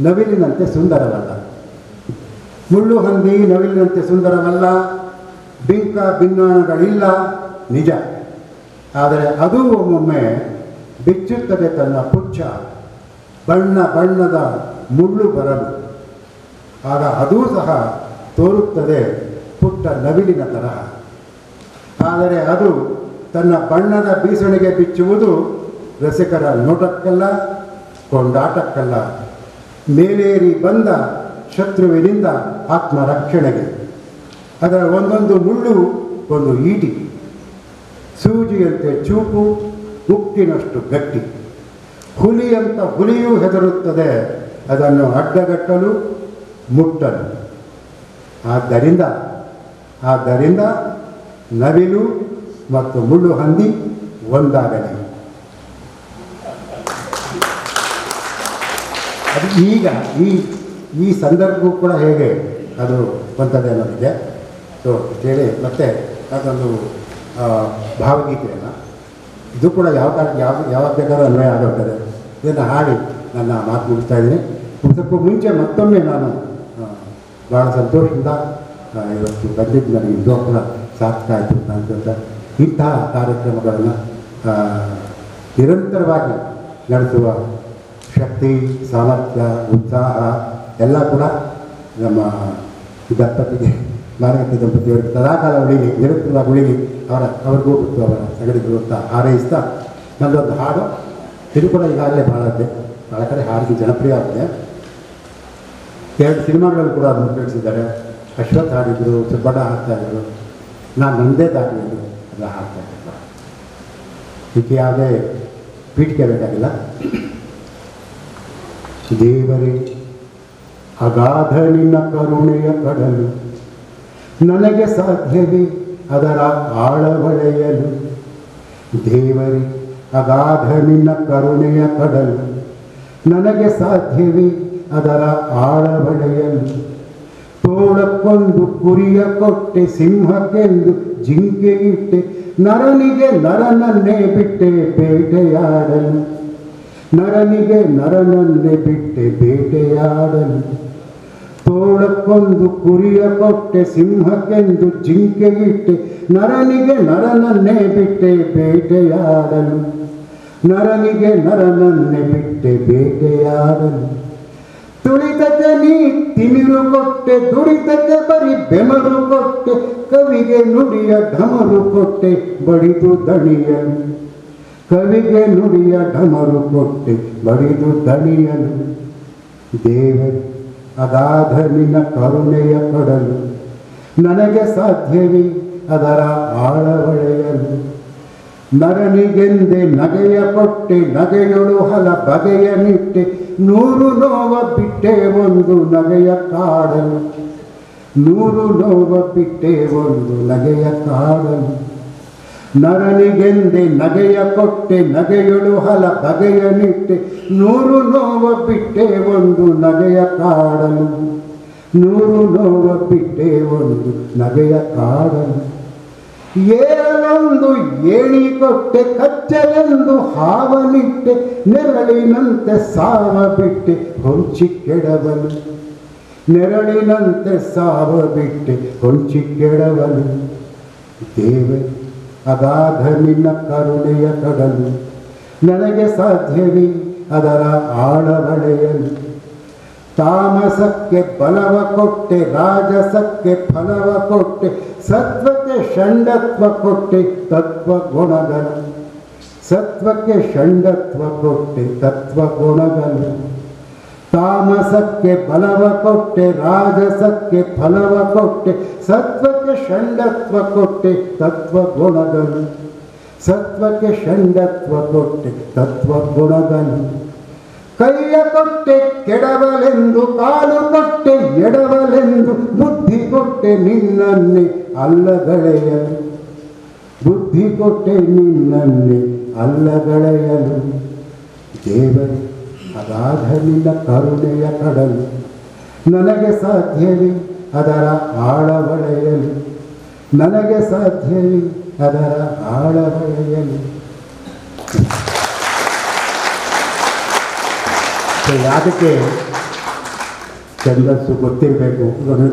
ನವಿಲಿನಂತೆ ಸುಂದರವಲ್ಲ. ಮುಳ್ಳು ಹಂದಿ ನವಿಲಿನಂತೆ ಸುಂದರವಲ್ಲ. ಬಿಂಕ ಭಿನ್ನಾಣಗಳಿಲ್ಲ ನಿಜ. ಆದರೆ ಅದು ಒಮ್ಮೊಮ್ಮೆ ಬಿಚ್ಚುತ್ತದೆ ತನ್ನ ಪುಚ್ಚ. ಬಣ್ಣ ಬಣ್ಣದ ಮುಳ್ಳು ಬರಲು. ಆಗ ಅದೂ ಸಹ ತೋರುತ್ತದೆ ಪುಟ್ಟ ನವಿಲಿನ ತರಹ. ಆದರೆ ಅದು ತನ್ನ ಬಣ್ಣದ ಬೀಸಣಿಗೆ ಬಿಚ್ಚುವುದು ರಸಿಕರ ನೋಟಕ್ಕಲ್ಲ, ಕೊಂಡಾಟಕ್ಕಲ್ಲ. ಮೇಲೇರಿ ಬಂದ ಶತ್ರುವಿನಿಂದ ಆತ್ಮರಕ್ಷಣೆಗೆ. ಅದರ ಒಂದೊಂದು ಮುಳ್ಳು, ಒಂದು ಈಟಿ. ಸೂಜಿಯಂತೆ ಚೂಪು, ಉಕ್ಕಿನಷ್ಟು ಗಟ್ಟಿ. ಹುಲಿಯಂತ ಹುಲಿಯೂ ಹೆದರುತ್ತದೆ, ಅದನ್ನು ಅಡ್ಡಗಟ್ಟಲು ಮುಟ್ಟಲು. ಆದ್ದರಿಂದ ಆದ್ದರಿಂದ ನವಿಲು ಮತ್ತು ಮುಳ್ಳು ಹಂದಿ ಒಂದಾಗಲಿ. ಅದು ಈಗ ಈ ಈ ಸಂದರ್ಭವೂ ಕೂಡ ಹೇಗೆ? ಅದು ಬಂತದೆ ಅನ್ನೋದಿದೆ. ಸೊ ಹೇಳಿ, ಮತ್ತೆ ಅದೊಂದು ಭಾವಗೀತೆಯನ್ನು. ಇದು ಕೂಡ ಯಾವ ಕಾಲ ಯಾವ ಯಾವಾಗ ಬೇಕಾದ್ರೂ ಅನ್ವಯ ಆಗುತ್ತದೆ ಇದನ್ನು ಹಾಡಿ ನನ್ನ ಮಾತು ಮುಗಿಸ್ತಾ ಇದ್ದೀನಿ. ಮುಗಿಸೋಕ್ಕೂ ಮುಂಚೆ ಮತ್ತೊಮ್ಮೆ ನಾನು ಭಾಳ ಸಂತೋಷದಿಂದ ಇವತ್ತು ಬಂದಿದ್ದು ನನಗೆ ಇದು ಕೂಡ ಸಾರ್ಥಕ ಆಯಿತು ಅಂತ ಇಂತಹ ಕಾರ್ಯಕ್ರಮಗಳನ್ನು ನಿರಂತರವಾಗಿ ನಡೆಸುವ ಶಕ್ತಿ, ಸಾಮರ್ಥ್ಯ, ಉತ್ಸಾಹ ಎಲ್ಲ ಕೂಡ ನಮ್ಮ ದಂಪತಿಗೆ ಮಾನವತಿ ದಂಪತಿಯವರಿಗೆ ಸದಾಕಾಲ ಉಳಿಲಿ ನಿರಂತರವಾಗಿ ಉಳಿಲಿ ಅವರ ಅವ್ರಿಗೂ ಬಿಟ್ಟು ಅವರ ಸಗಡಿಗಳು ಅಂತ ಹಾರೈಸ್ತಾ ನಮ್ಮದೊಂದು ಹಾಡು. ತಿರುಕುಳ ಈಗಾಗಲೇ ಭಾಳ ಭಾಳ ಕಡೆ ಹಾಡಿಗೆ ಜನಪ್ರಿಯ ಆಗಿದೆ. ಎರಡು ಸಿನಿಮಾಗಳಲ್ಲಿ ಕೂಡ ಅದನ್ನು ಉಪಯೋಗಿಸಿದ್ದಾರೆ. ಅಶ್ವಥ್ ಹಾಡಿದ್ರು, ಸುಬ್ಬಣ್ಣ ಹಾಡ್ತಾ ಇದ್ರು. ನಾನು ನನ್ನದೇ ಎಲ್ಲ ಹಾಡ್ತಾ ಇದ್ದೆ. ಇದಕ್ಕೆ ಯಾವುದೇ ಪೀಠಿಕೆ ಬೇಕಾಗಿಲ್ಲ ದೇವರೇ, ಅಗಾಧ ನಿನ್ನ ಕರುಣೆಯ ಕಡಲು ನನಗೆ ಸಾಧ್ಯವೇ ಅದರ ಆಳವಳೆಯಲು ದೇವರಿ, ಅಗಾಧ ನಿನ್ನ ಕರುಣೆಯ ಕಡಲು. ನನಗೆ ಸಾಧ್ಯವೇ ಅದರ ಆಳವಳೆಯಲು ತೋಳಕ್ಕೊಂದು ಕುರಿಯ ಕೊಟ್ಟೆ ಸಿಂಹಕ್ಕೆಂದು ಜಿಂಕೆ ಇಟ್ಟೆ. ನರನಿಗೆ ನರನನ್ನೇ ಬಿಟ್ಟೆ ಬೇಟೆಯಾಡಲು. ನರನಿಗೆ ನರನನ್ನೇ ಬಿಟ್ಟೆ ಬೇಟೆಯಾಡಲು. ತೋಳಕ್ಕೊಂದು ಕುರಿಯ ಕೊಟ್ಟೆ, ಸಿಂಹಕ್ಕೆಂದು ಜಿಂಕೆ ಇಟ್ಟೆ ನರನಿಗೆ ನರನನ್ನೇ ಬಿಟ್ಟೆ, ಬೇಟೆಯಾಡಲು. ನರನಿಗೆ ನರನನ್ನೇ ಬಿಟ್ಟೆ, ಬೇಟೆಯಾಡಲು. ತುಳಿತಕ್ಕೆ ನೀ ತಿಮಿರು ಕೊಟ್ಟೆ, ದುಡಿತಕ್ಕೆ ಬರಿ ಬೆಮರು ಕೊಟ್ಟೆ, ಕವಿಗೆ ನುಡಿಯ ಢಮರು ಕೊಟ್ಟೆ, ಬಡಿದು ದಣಿಯನು ಕವಿಗೆ ನುಡಿಯ ಢಮರು ಕೊಟ್ಟೆ, ಬಡಿದು ದಣಿಯನು ದೇವರು ಅಗಾಧ ನಿನ್ನ ಕರುಣೆಯ ಕೊಡಲು ನನಗೆ ಸಾಧ್ಯವೇ ಅದರ ಆಳವಳೆಯಲು. ನರನಿಗೆಂದೆ ನಗೆಯ ಕೊಟ್ಟೆ ನಗೆಯೊಳು ಹಲ ಬಗೆಯ ನಿಟ್ಟೆ ನೂರು ನೋವ ಬಿಟ್ಟೆ ಒಂದು ನಗೆಯ ಕಾಡಲು. ನೂರು ನೋವ ಬಿಟ್ಟೆ ಒಂದು ನಗೆಯ ಕಾಡಲು. ನರನಿಗೆಂದೆ ನಗೆಯ ಕೊಟ್ಟೆ, ನಗೆಯೊಳು ಹಲ ಬಗೆಯ ನಿಟ್ಟೆ, ನೂರು ನೋವ ಬಿಟ್ಟೆ ಒಂದು ನಗೆಯ ಕಾಡಲು. ನೂರು ನೋವ ಬಿಟ್ಟೆ ಒಂದು ನಗೆಯ ಕಾಡಲು. ಏಳಲೊಂದು ಏಣಿ ಕೊಟ್ಟೆ, ಕಚ್ಚಲೆಂದು ಹಾವನಿಟ್ಟೆ ನೆರಳಿನಂತೆ ಸಾವ ಬಿಟ್ಟೆ, ಹೊಂಚಿ ಕೆಡವಲು. ನೆರಳಿನಂತೆ ಸಾವ ಬಿಟ್ಟೆ, ಹೊಂಚಿ ಕೆಡವಲು. ದೇವೆ ಅಗಾಧ ನಿನ್ನ ಕರುಣೆಯ ಕಡಲು ನನಗೆ ಸಾಧ್ಯವೇ ಅದರ ಆಳವಳೆಯಲು. ತಾಮಸಕ್ಕೆ ಬಲವ ಕೊಟ್ಟೆ, ರಾಜಸಕ್ಕೆ ಫಲವ ಕೊಟ್ಟೆ, ಸತ್ವಕ್ಕೆ ಷಂಡತ್ವ ಕೊಟ್ಟೆ, ತತ್ವ ಗುಣಗಳು. ಸತ್ವಕ್ಕೆ ಷಂಡತ್ವ ಕೊಟ್ಟೆ, ತತ್ವ ಗುಣಗಳು. ತಾಮಸಕ್ಕೆ ಬಲವ ಕೊಟ್ಟೆ, ರಾಜಸಕ್ಕೆ ಫಲವ ಕೊಟ್ಟೆ, ಸತ್ವಕ್ಕೆ ಷಂಡತ್ವ ಕೊಟ್ಟೆ ತತ್ವ ಗುಣಗಳು ಸತ್ವಕ್ಕೆ ಷಂಡತ್ವ ಕೊಟ್ಟೆ ತತ್ವ ಗುಣಗಳು ಕೈಯ ಕೊಟ್ಟೆ, ಕೆಡವಲೆಂದು, ಕಾಲು ಕೊಟ್ಟೆ, ಎಡವಲೆಂದು, ಬುದ್ಧಿ ಕೊಟ್ಟೆ ನಿನ್ನನ್ನೇ ಅಲ್ಲಗಳೆಯಲು ಬುದ್ಧಿ ಕೊಟ್ಟೆ ನಿನ್ನನ್ನೇ ಅಲ್ಲಗಳೆಯಲು ದೇವರೇ ಅಗಾಧ ನಿನ್ನ ಕರುಣೆಯ ಕಡಲು. ನನಗೆ ಸಾಧ್ಯವೇ ಅದರ ಆಳವಳೆಯಲು ನನಗೆ ಸಾಧ್ಯವೇ ಅದರ ಆಳವಳೆಯಲು ಸೊ ಚಂದಸ್ಸು ಗೊತ್ತಿರಬೇಕು?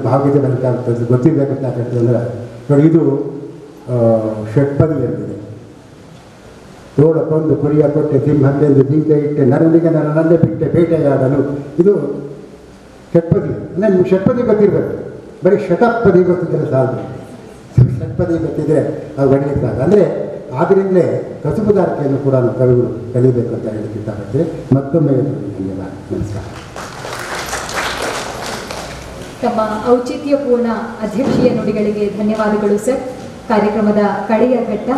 ಭಾಗದಲ್ಲಿ ಆಗ್ತದೆ ಅಂದ್ರೆ ಅಂತ ಅಂದರೆ ಇದು ಷಟ್ಪದಿಯಲ್ಲಿದೆ. ತೋಳಕ್ಕೊಂದು ಕುರಿಯ ಕೊಟ್ಟೆ ಸಿಂಹಕ್ಕೆಂದು ಜಿಂಕೆ ಇಟ್ಟೆ, ನರನಿಗೆ ನನ್ನ ನನ್ನೇ ಬಿಟ್ಟೆ, ಬೇಟೆಯಾಡಲು. ಇದು ಷಟ್ಪದಿ ಅಂದರೆ ನಿಮ್ಗೆ ಷಟ್ಪದಿ ಗೊತ್ತಿರಬೇಕು. ಬರೀ ಶತಪದಿ ಗೊತ್ತಿದ್ದರೆ ಸಾಧ್ಯ ಷಟ್ಪದಿ ಗೊತ್ತಿದ್ದರೆ ಅದು ಒಳ್ಳೆಯ ಅಂದರೆ ಆದ್ದರಿಂದಲೇ ಕಸುಬುದಾರಿಕೆಯನ್ನು ಕೂಡ ಕವಿಗಳು ಕಲಿಬೇಕು ಅಂತ ಹೇಳ್ತಿದ್ದಾರೆ ಮತ್ತೊಮ್ಮೆ ಧನ್ಯವಾದ. ನಮಸ್ಕಾರ. ತಮ್ಮ ಔಚಿತ್ಯಪೂರ್ಣ ಅಧ್ಯಕ್ಷೀಯ ನುಡಿಗಳಿಗೆ ಧನ್ಯವಾದಗಳು, ಸರ್. ಕಾರ್ಯಕ್ರಮದ ಕಡೆಯ ಘಟ್ಟ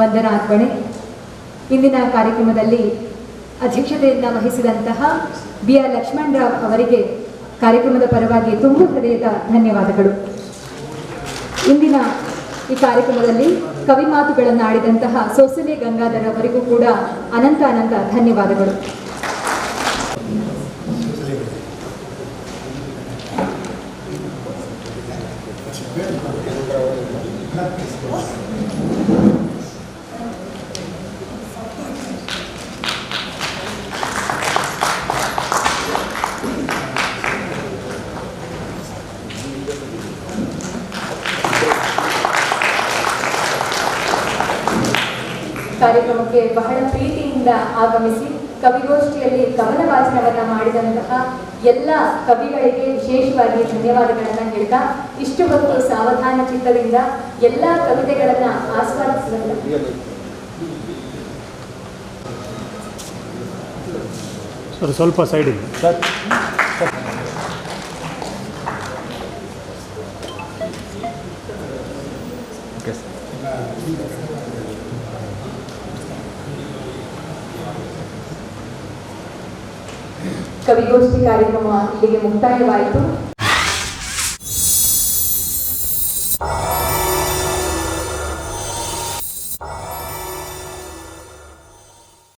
ವಂದನಾರ್ಪಣೆ. ಇಂದಿನ ಕಾರ್ಯಕ್ರಮದಲ್ಲಿ ಅಧ್ಯಕ್ಷತೆಯನ್ನು ವಹಿಸಿದಂತಹ ಬಿ ಆರ್ ಲಕ್ಷ್ಮಣ್ ರಾವ್ ಅವರಿಗೆ ಕಾರ್ಯಕ್ರಮದ ಪರವಾಗಿ ತುಂಬ ಹೃದಯದ ಧನ್ಯವಾದಗಳು. ಇಂದಿನ ಈ ಕಾರ್ಯಕ್ರಮದಲ್ಲಿ ಕವಿ ಮಾತುಗಳನ್ನು ಆಡಿದಂತಹ ಸೋಸಲೆ ಗಂಗಾಧರ್ ಅವರಿಗೂ ಕೂಡ ಅನಂತ ಅನಂತ ಧನ್ಯವಾದಗಳು. ಕಾರ್ಯಕ್ರಮಕ್ಕೆ ಬಹಳ ಪ್ರೀತಿಯಿಂದ ಆಗಮಿಸಿ ಕವಿಗೋಷ್ಠಿಯಲ್ಲಿ ಕವನ ವಾಚನವನ್ನ ಮಾಡಿದಂತಹ ಎಲ್ಲ ಕವಿಗಳಿಗೆ ವಿಶೇಷವಾಗಿ ಧನ್ಯವಾದಗಳನ್ನ ಹೇಳ್ತಾ ಇಷ್ಟು ಹೊತ್ತು ಸಾವಧಾನ ಚಿತ್ತದಿಂದ ಎಲ್ಲ ಕವಿತೆಗಳನ್ನ ಆಸ್ವಾದಿಸಿದ ಸರ್ ಸ್ವಲ್ಪ ಸೈಡಿಗೆ ಕವಿಗೋಷ್ಠಿ ಕಾರ್ಯಕ್ರಮ ಇಲ್ಲಿಗೆ ಮುಕ್ತಾಯವಾಯಿತು.